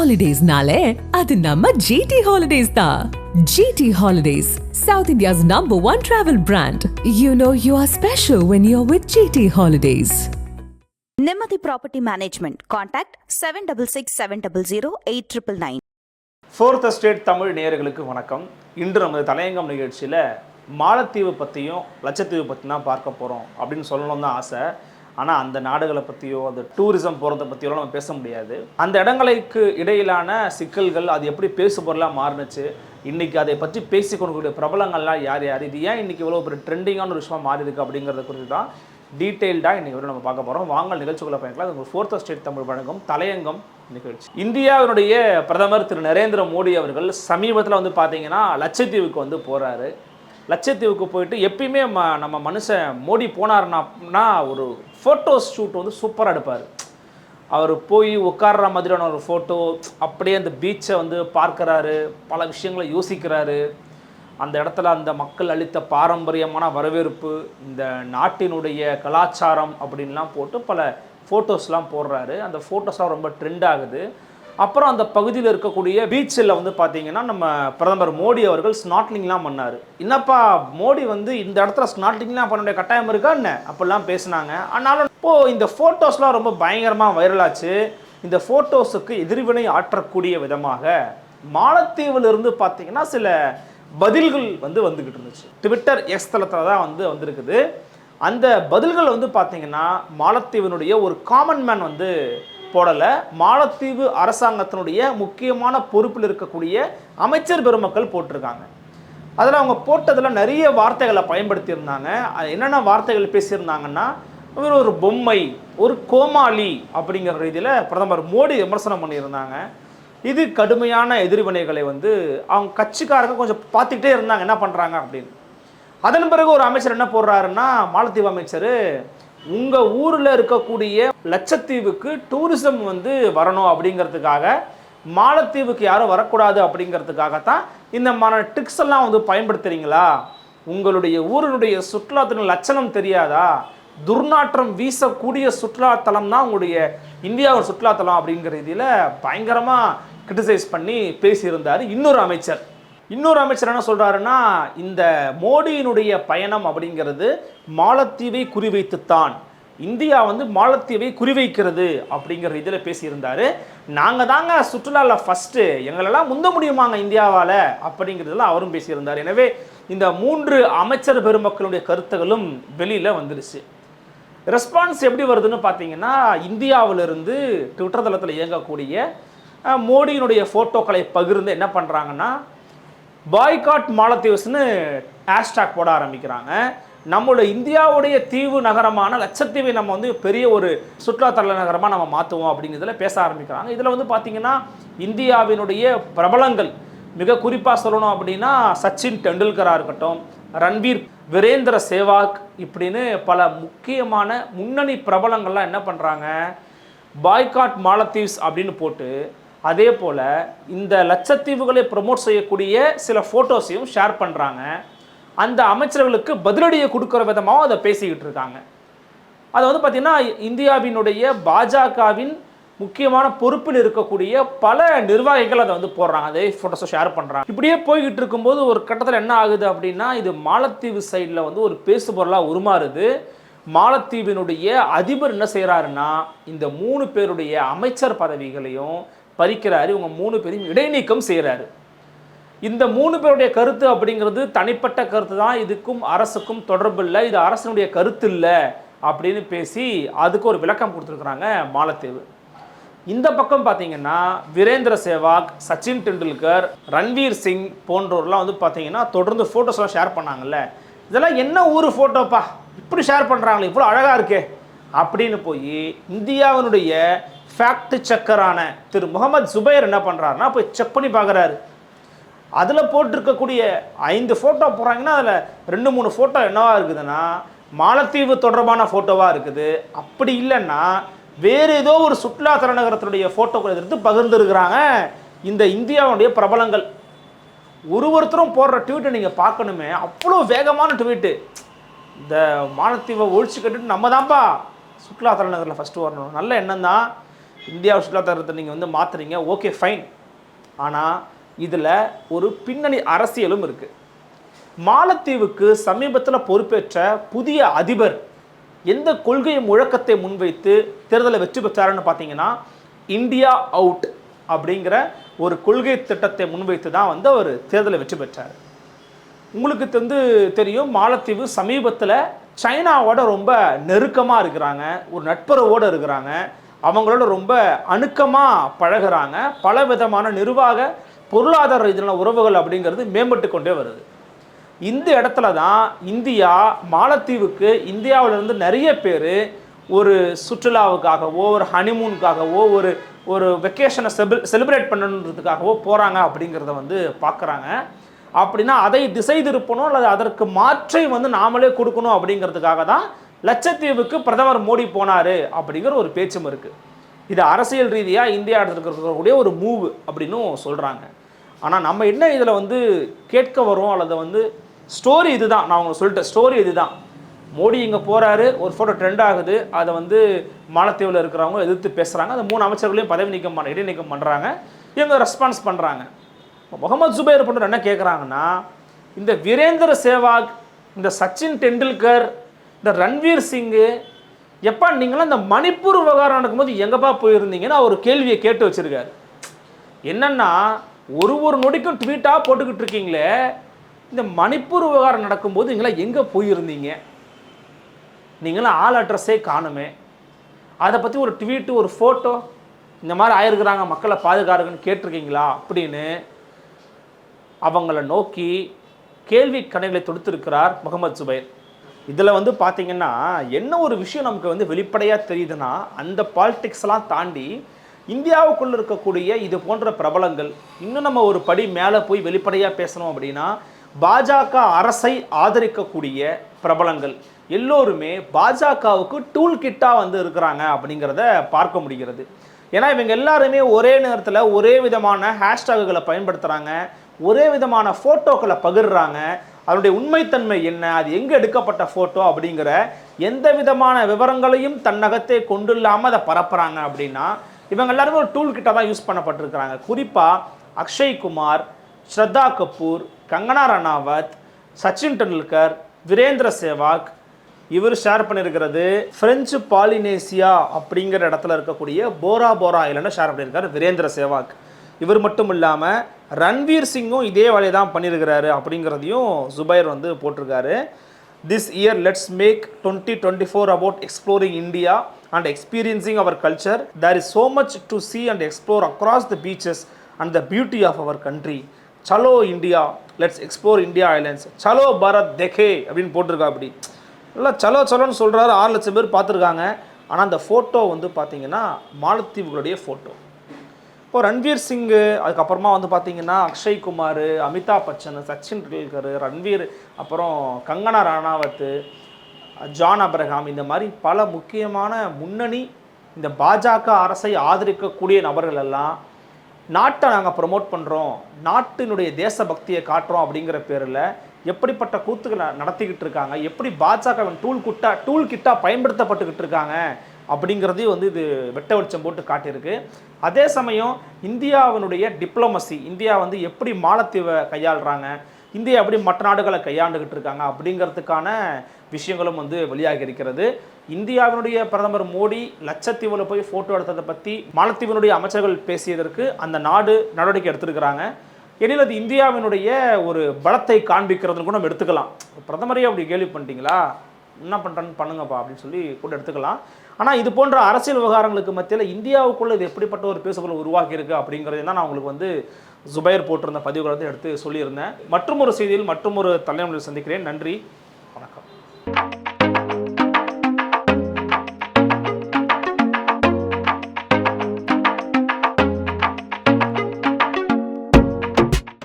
ஹாலிடேஸ்னாலே அது நம்ம ஜிடி ஹாலிடேஸ் தான் GT holidays South India's number one travel brand you know you are special when you are with GT holidays நிம்மதி property management contact seven double six seven double zero eight triple nine fourth state Tamil நேயர்களுக்கு வணக்கம். இன்று நமது தலையங்கம் நிகழ்ச்சியில் மாலத்தீவு பற்றியும் லட்சத்தீவு பற்றி தான் பார்க்க போகிறோம் அப்படின்னு சொல்லணும் தான் ஆசை. ஆனால் அந்த நாடுகளை பற்றியோ அந்த டூரிசம் போகிறத பற்றியோ நம்ம பேச முடியாது. அந்த இடங்களுக்கு இடையிலான சிக்கல்கள் அது எப்படி பேசு பொருளாக மாறுனுச்சு இன்றைக்கி அதை பற்றி பேசி கொண்டிருக்கக்கூடிய பிரபலங்கள்லாம் யார் யார் இது ஏன் இன்றைக்கி இவ்வளோ ஒரு ட்ரெண்டிங்கான ஒரு விஷயமாக மாறி இருக்கு அப்படிங்கிறத குறித்து தான் டீட்டெயில்டாக இன்றைக்கி நம்ம பார்க்க போகிறோம் வாங்க நிகழ்ச்சிக்குள்ளே பயணிக்கலாம் அது ஃபோர்த் ஸ்டேட் தமிழ் வழங்கும் தலையங்கம் நிகழ்ச்சி. இந்தியாவினுடைய பிரதமர் திரு நரேந்திர மோடி அவர்கள் சமீபத்தில் வந்து பார்த்தீங்கன்னா லட்சத்தீவுக்கு வந்து போகிறாரு லட்சத்தீவுக்கு போயிட்டு எப்பயுமே ம நம்ம மனுஷன் மோடி போனாருன்னா ஒரு ஃபோட்டோஸ் ஷூட் வந்து சூப்பராக எடுப்பார். அவர் போய் உட்கார்ற மாதிரியான ஒரு ஃபோட்டோ அப்படியே அந்த பீச்சை வந்து பார்க்கறாரு பல விஷயங்களை யோசிக்கிறாரு. அந்த இடத்துல அந்த மக்கள் அளித்த பாரம்பரியமான வரவேற்பு இந்த நாட்டினுடைய கலாச்சாரம் அப்படின்லாம் போட்டு பல ஃபோட்டோஸ்லாம் போடுறாரு. அந்த ஃபோட்டோஸ்லாம் ரொம்ப ட்ரெண்ட் ஆகுது. அப்புறம் அந்த பகுதியில் இருக்கக்கூடிய பீச்சில் வந்து பார்த்தீங்கன்னா நம்ம பிரதமர் மோடி அவர்கள் ஸ்நாட்லிங்லாம் பண்ணார். என்னப்பா மோடி வந்து இந்த இடத்துல ஸ்நாட்லிங்லாம் பண்ண வேண்டிய கட்டாயம் இருக்கா என்ன? அப்படிலாம் பேசினாங்க. ஆனாலும் இப்போது இந்த ஃபோட்டோஸ்லாம் ரொம்ப பயங்கரமாக வைரலாச்சு இந்த ஃபோட்டோஸுக்கு எதிர்வினை ஆற்றக்கூடிய விதமாக மாலத்தீவிலிருந்து பார்த்தீங்கன்னா சில பதில்கள் வந்து வந்துக்கிட்டு இருந்துச்சு. ட்விட்டர் எக்ஸ் தளத்தில் தான் வந்து வந்திருக்குது. அந்த பதில்கள் வந்து பார்த்தீங்கன்னா மாலத்தீவினுடைய ஒரு காமன் மேன் வந்து போடலை. மாலத்தீவு அரசாங்கத்தினுடைய முக்கியமான பொறுப்பில் இருக்கக்கூடிய அமைச்சர் பெருமக்கள் போட்டிருக்காங்க. அதில் அவங்க போட்டதில் நிறைய வார்த்தைகளை பயன்படுத்தியிருந்தாங்க. என்னென்ன வார்த்தைகள் பேசியிருந்தாங்கன்னா இவர் ஒரு பொம்மை ஒரு கோமாளி அப்படிங்கிற ரீதியில் பிரதமர் மோடி விமர்சனம் பண்ணியிருந்தாங்க. இது கடுமையான எதிர்வினைகளை வந்து அவங்க கட்சிக்காரங்க கொஞ்சம் பார்த்துக்கிட்டே இருந்தாங்க. என்ன பண்ணுறாங்க அப்படின்னு. அதன் பிறகு ஒரு அமைச்சர் என்ன போடுறாருன்னா மாலத்தீவு அமைச்சர் உங்கள் ஊரில் இருக்கக்கூடிய லட்சத்தீவுக்கு டூரிசம் வந்து வரணும் அப்படிங்கிறதுக்காக மாலத்தீவுக்கு யாரும் வரக்கூடாது அப்படிங்கிறதுக்காகத்தான் இந்த மாதிரி ட்ரிக்ஸ் எல்லாம் வந்து பயன்படுத்துறீங்களா? உங்களுடைய ஊரினுடைய சுற்றுலாத்தின் லட்சணம் தெரியாதா? துர்நாற்றம் வீசக்கூடிய சுற்றுலாத்தலம் தான் உங்களுடைய இந்தியாவின் சுற்றுலாத்தலம் அப்படிங்கிற இதில் பயங்கரமாக கிரிட்டிசைஸ் பண்ணி பேசியிருந்தார் இன்னொரு அமைச்சர். இன்னொரு அமைச்சர் என்ன சொல்கிறாருன்னா இந்த மோடியினுடைய பயணம் அப்படிங்கிறது மாலத்தீவை குறிவைத்துத்தான். இந்தியா வந்து மாலத்தீவை குறிவைக்கிறது அப்படிங்கிற இதில் பேசியிருந்தார். நாங்கள் தாங்க சுற்றுலாவில் ஃபஸ்ட்டு எங்களெல்லாம் முந்த முடியுமாங்க இந்தியாவால் அப்படிங்கிறதுல அவரும் பேசியிருந்தார். எனவே இந்த மூன்று அமைச்சர் பெருமக்களுடைய கருத்துகளும் வெளியில் வந்துருச்சு. ரெஸ்பான்ஸ் எப்படி வருதுன்னு பார்த்தீங்கன்னா இந்தியாவிலிருந்து ட்விட்டர் தளத்தில் இயங்கக்கூடிய மோடியினுடைய ஃபோட்டோக்களை பகிர்ந்து என்ன பண்ணுறாங்கன்னா பாய்காட் மாலத்தீவ்ஸ்னு ஹேஷ்டாக் போட ஆரம்பிக்கிறாங்க. நம்மளோட இந்தியாவுடைய தீவு நகரமான லட்சத்தீவை நம்ம வந்து பெரிய ஒரு சுற்றுலாத்தல நகரமாக நம்ம மாற்றுவோம் அப்படிங்கிறதுல பேச ஆரம்பிக்கிறாங்க. இதில் வந்து பார்த்திங்கன்னா இந்தியாவினுடைய பிரபலங்கள் மிக குறிப்பாக சொல்லணும் அப்படின்னா சச்சின் டெண்டுல்கராக இருக்கட்டும் ரன்வீர் வீரேந்திர சேவாக் இப்படின்னு பல முக்கியமான முன்னணி பிரபலங்கள்லாம் என்ன பண்ணுறாங்க பாய்காட் மாலத்தீவ்ஸ் அப்படின்னு போட்டு அதே போல் இந்த லட்சத்தீவுகளை ப்ரொமோட் செய்யக்கூடிய சில ஃபோட்டோஸையும் ஷேர் பண்ணுறாங்க அந்த அமைச்சர்களுக்கு பதிலடியை கொடுக்குற விதமாகவும் அதை பேசிக்கிட்டு இருக்காங்க. அதை வந்து பார்த்திங்கன்னா இந்தியாவினுடைய பாஜகவின் முக்கியமான பொறுப்பில் இருக்கக்கூடிய பல நிர்வாகிகள் அதை வந்து போடுறாங்க. அதே ஃபோட்டோஸை ஷேர் பண்ணுறாங்க இப்படியே போய்கிட்டு இருக்கும்போது ஒரு கட்டத்தில் என்ன ஆகுது அப்படின்னா இது மாலத்தீவு சைடில் வந்து ஒரு பேசுபொருளாக உருமாறுது. மாலத்தீவினுடைய அதிபர் என்ன செய்கிறாருன்னா இந்த மூணு பேருடைய அமைச்சர் பதவிகளையும் பறிக்கிறாரு இவங்க மூணு பேரையும் இடைநீக்கம் செய்கிறாரு இந்த மூணு பேருடைய கருத்து அப்படிங்கிறது தனிப்பட்ட கருத்து தான். இதுக்கும் அரசுக்கும் தொடர்பு இல்லை. இது அரசனுடைய கருத்து இல்லை அப்படின்னு பேசி அதுக்கு ஒரு விளக்கம் கொடுத்துருக்குறாங்க மாலத்தேவு. இந்த பக்கம் பார்த்தீங்கன்னா வீரேந்திர சேவாக் சச்சின் டெண்டுல்கர் ரன்வீர் சிங் போன்றோர்லாம் வந்து பார்த்தீங்கன்னா தொடர்ந்து ஃபோட்டோஸ்லாம் ஷேர் பண்ணாங்கல்ல. இதெல்லாம் என்ன ஊர் ஃபோட்டோப்பா இப்படி ஷேர் பண்ணுறாங்களே இவ்வளோ அழகாக இருக்கே. அப்படின்னு போய் இந்தியாவினுடைய ஃபேக்ட் செக்கரான திரு முகமது சுபைர் என்ன பண்ணுறாருன்னா போய் செக் பண்ணி பார்க்குறாரு அதில் போட்டிருக்கக்கூடிய ஐந்து ஃபோட்டோ போடுறாங்கன்னா அதில் ரெண்டு மூணு ஃபோட்டோ என்னவாக இருக்குதுன்னா மாலத்தீவு தொடர்பான ஃபோட்டோவாக இருக்குது. அப்படி இல்லைன்னா வேறு ஏதோ ஒரு சுற்றுலா தலைநகரத்தினுடைய ஃபோட்டோக்களை எடுத்து பகிர்ந்துருக்கிறாங்க இந்த இந்தியாவுடைய பிரபலங்கள். ஒரு ஒருத்தரும் போடுற ட்வீட்டை நீங்கள் பார்க்கணுமே அவ்வளோ வேகமான ட்வீட்டு இந்த மாலத்தீவை ஒழிச்சு கட்டுட்டு நம்ம தான்ப்பா சுற்றுலா தலைநகரில் ஃபஸ்ட்டு வரணும். நல்ல எண்ணம் தான் இந்தியா சுற்றுலாத்தரத்தை நீங்கள் வந்து மாற்றுறீங்க ஓகே ஃபைன் ஆனால் இதில் ஒரு பின்னணி அரசியலும் இருக்குது மாலத்தீவுக்கு சமீபத்தில் பொறுப்பேற்ற புதிய அதிபர் எந்த கொள்கை முழக்கத்தை முன்வைத்து தேர்தலை வெற்றி பெற்றாருன்னு பார்த்தீங்கன்னா இந்தியா அவுட் அப்படிங்கிற ஒரு கொள்கை திட்டத்தை முன்வைத்து தான் வந்து அவர் தேர்தலை வெற்றி பெற்றார். உங்களுக்கு வந்து தெரியும் மாலத்தீவு சமீபத்தில் சைனாவோட ரொம்ப நெருக்கமாக இருக்கிறாங்க ஒரு நட்புறவோடு இருக்கிறாங்க. அவங்களோட ரொம்ப அணுக்கமாக பழகுறாங்க. பல விதமான நிர்வாக பொருளாதார ரீதியான உறவுகள் அப்படிங்கிறது மேம்பட்டு கொண்டே வருது. இந்த இடத்துல தான் இந்தியா மாலத்தீவுக்கு இந்தியாவிலிருந்து நிறைய பேர் ஒரு சுற்றுலாவுக்காகவோ ஒரு ஹனிமூனுக்காகவோ ஒரு ஒரு வெக்கேஷனை செபில் செலிப்ரேட் பண்ணணுன்றதுக்காகவோ போகிறாங்க அப்படிங்கிறத வந்து பார்க்குறாங்க அப்படின்னா அதை திசை திருப்பணும் அல்லது அதற்கு மாற்றை வந்து நாமளே கொடுக்கணும் அப்படிங்கிறதுக்காக தான் லட்சத்தீவுக்கு பிரதமர் மோடி போனார் அப்படிங்கிற ஒரு பேச்சும் இருக்குது இது அரசியல் ரீதியாக இந்தியா எடுத்துருக்கக்கூடிய ஒரு மூவ் அப்படின்னும் சொல்கிறாங்க ஆனால் நம்ம என்ன இதில் வந்து கேட்க வரோம் அல்லது வந்து ஸ்டோரி இதுதான். நான் அவங்க சொல்லிட்டேன் ஸ்டோரி இதுதான். மோடி இங்கே போகிறாரு ஒரு ஃபோட்டோ ட்ரெண்ட் ஆகுது. அதை வந்து மாலத்தீவில் இருக்கிறவங்க எதிர்த்து பேசுகிறாங்க அந்த மூணு அமைச்சர்களையும் பதவி நீக்கம் பண்ண இடைநீக்கம் பண்ணுறாங்க இவங்க ரெஸ்பான்ஸ் பண்ணுறாங்க முகமது ஜுபைர் போன்ற என்ன கேட்குறாங்கன்னா இந்த வீரேந்திர சேவாக் இந்த சச்சின் டெண்டுல்கர் இந்த ரன்வீர் சிங்கு எப்பா நீங்களாம் இந்த மணிப்பூர் விவகாரம் நடக்கும்போது எங்கேப்பா போயிருந்தீங்கன்னு அவர் கேள்வியை கேட்டு வச்சிருக்காரு. என்னென்னா ஒரு ஒரு நொடிக்கும் ட்வீட்டாக போட்டுக்கிட்டு இருக்கீங்களே இந்த மணிப்பூர் விவகாரம் நடக்கும்போது நீங்களாம் எங்கே போயிருந்தீங்க? நீங்களாம் ஆள் அட்ரஸே காணுமே. அதை பற்றி ஒரு ட்வீட்டு ஒரு ஃபோட்டோ இந்த மாதிரி ஆயிருக்கிறாங்க மக்களை பாதுகாருங்கன்னு கேட்டிருக்கீங்களா அப்படின்னு அவங்கள நோக்கி கேள்வி கணைகளை தொடுத்திருக்கிறார் முகமது சுபைர். இதில் வந்து பார்த்தீங்கன்னா என்ன ஒரு விஷயம் நமக்கு வந்து வெளிப்படையாக தெரியுதுன்னா அந்த பாலிடிக்ஸ்லாம் தாண்டி இந்தியாவுக்குள்ள இருக்கக்கூடிய இது போன்ற பிரபலங்கள் இன்னும் நம்ம ஒரு படி மேலே போய் வெளிப்படையாக பேசணும் அப்படின்னா பாஜக அரசை ஆதரிக்கக்கூடிய பிரபலங்கள் எல்லோருமே பாஜகவுக்கு டூல் கிட்டாக வந்து இருக்கிறாங்க அப்படிங்கிறத பார்க்க முடிகிறது. ஏன்னா இவங்க எல்லாருமே ஒரே நேரத்தில் ஒரே விதமான ஹேஷ்டாகுகளை பயன்படுத்துகிறாங்க ஒரே விதமான ஃபோட்டோக்களை பகிர்றாங்க அதனுடைய உண்மைத்தன்மை என்ன? அது எங்கே எடுக்கப்பட்ட ஃபோட்டோ அப்படிங்கிற எந்த விதமான விவரங்களையும் தன்னகத்தை கொண்டு இல்லாமல் அதை பரப்புகிறாங்க அப்படின்னா இவங்க எல்லாருமே ஒரு டூல் கிட்ட தான் யூஸ் பண்ணப்பட்டிருக்கிறாங்க. குறிப்பாக அக்ஷய் குமார் ஸ்ரத்தா கபூர் கங்கனா ரணாவத் சச்சின் டெண்டுல்கர் வீரேந்திர சேவாக் இவர் ஷேர் பண்ணியிருக்கிறது பிரெஞ்சு பாலினேசியா அப்படிங்கிற இடத்துல இருக்கக்கூடிய போரா போரா ஐலண்டை ஷேர் பண்ணியிருக்காரு வீரேந்திர சேவாக். இவர் மட்டும் இல்லாமல் ரன்வீர் சிங்கும் இதே வேலையை தான் பண்ணியிருக்கிறாரு அப்படிங்கிறதையும் ஜுபைர் வந்து போட்டிருக்காரு. This year let's make twenty twenty four about exploring India and experiencing our culture there is so much to see and explore across the beaches and the beauty of our country Chalo India let's explore India islands Chalo Bharat Dekhe அப்படின்னு போட்டிருக்கா அப்படி. நல்லா சலோ சலோன்னு சொல்கிறாரு ஆறு லட்சம் பேர் பார்த்துருக்காங்க. ஆனால் அந்த ஃபோட்டோ வந்து பார்த்தீங்கன்னா மாலத்தீவுகளுடைய ஃபோட்டோ இப்போ ரன்வீர் சிங்கு அதுக்கப்புறமா வந்து பார்த்தீங்கன்னா அக்ஷய் குமார் அமிதாப் பச்சன் சச்சின் டெண்டுல்கர் ரன்வீர் அப்புறம் கங்கனா ராணாவத்து ஜான் அப்ரஹாம் இந்த மாதிரி பல முக்கியமான முன்னணி இந்த பாஜக அரசை ஆதரிக்கக்கூடிய நபர்கள் எல்லாம் நாட்டை நாங்கள் ப்ரொமோட் பண்ணுறோம் நாட்டினுடைய தேசபக்தியை காட்டுறோம் அப்படிங்கிற பேரில் எப்படிப்பட்ட கூத்துக்களை நடத்திக்கிட்டு இருக்காங்க எப்படி பாஜகவின் டூல் குட்டா டூல் கிட்டாக பயன்படுத்தப்பட்டுக்கிட்டு இருக்காங்க அப்படிங்கிறதையும் வந்து இது வெட்ட வெளிச்சம் போட்டு காட்டியிருக்கு. அதே சமயம் இந்தியாவினுடைய டிப்ளமசி இந்தியா வந்து எப்படி மாலத்தீவை கையாளுறாங்க இந்தியா எப்படி மற்ற நாடுகளை கையாண்டுகிட்டு இருக்காங்க அப்படிங்கிறதுக்கான விஷயங்களும் வந்து வெளியாகி இருக்கிறது. இந்தியாவினுடைய பிரதமர் மோடி லட்சத்தீவில் போய் ஃபோட்டோ எடுத்ததை பற்றி மாலத்தீவினுடைய அமைச்சர்கள் பேசியதற்கு அந்த நாடு நடவடிக்கை எடுத்திருக்கிறாங்க. எனில் அது இந்தியாவினுடைய ஒரு பலத்தை காண்பிக்கிறதுன்னு கூட நம்ம எடுத்துக்கலாம். பிரதமரையே அப்படி கேள்வி பண்ணிட்டீங்களா? என்ன பண்ணுறேன்னு பண்ணுங்கப்பா அப்படின்னு சொல்லி கூட எடுத்துக்கலாம். ஆனால் இது போன்ற அரசியல் விவகாரங்களுக்கு மத்தியில் இந்தியாவுக்குள்ள இது எப்படிப்பட்ட ஒரு பேசுபொருள் உருவாக்கி இருக்கு அப்படிங்கிறது தான் நான் உங்களுக்கு வந்து ஜுபைர் போட்டிருந்த பதிவுகளை வந்து எடுத்து சொல்லியிருந்தேன். மற்றும் ஒரு செய்தியில் மற்றும் ஒரு சந்திக்கிறேன். நன்றி. வணக்கம்.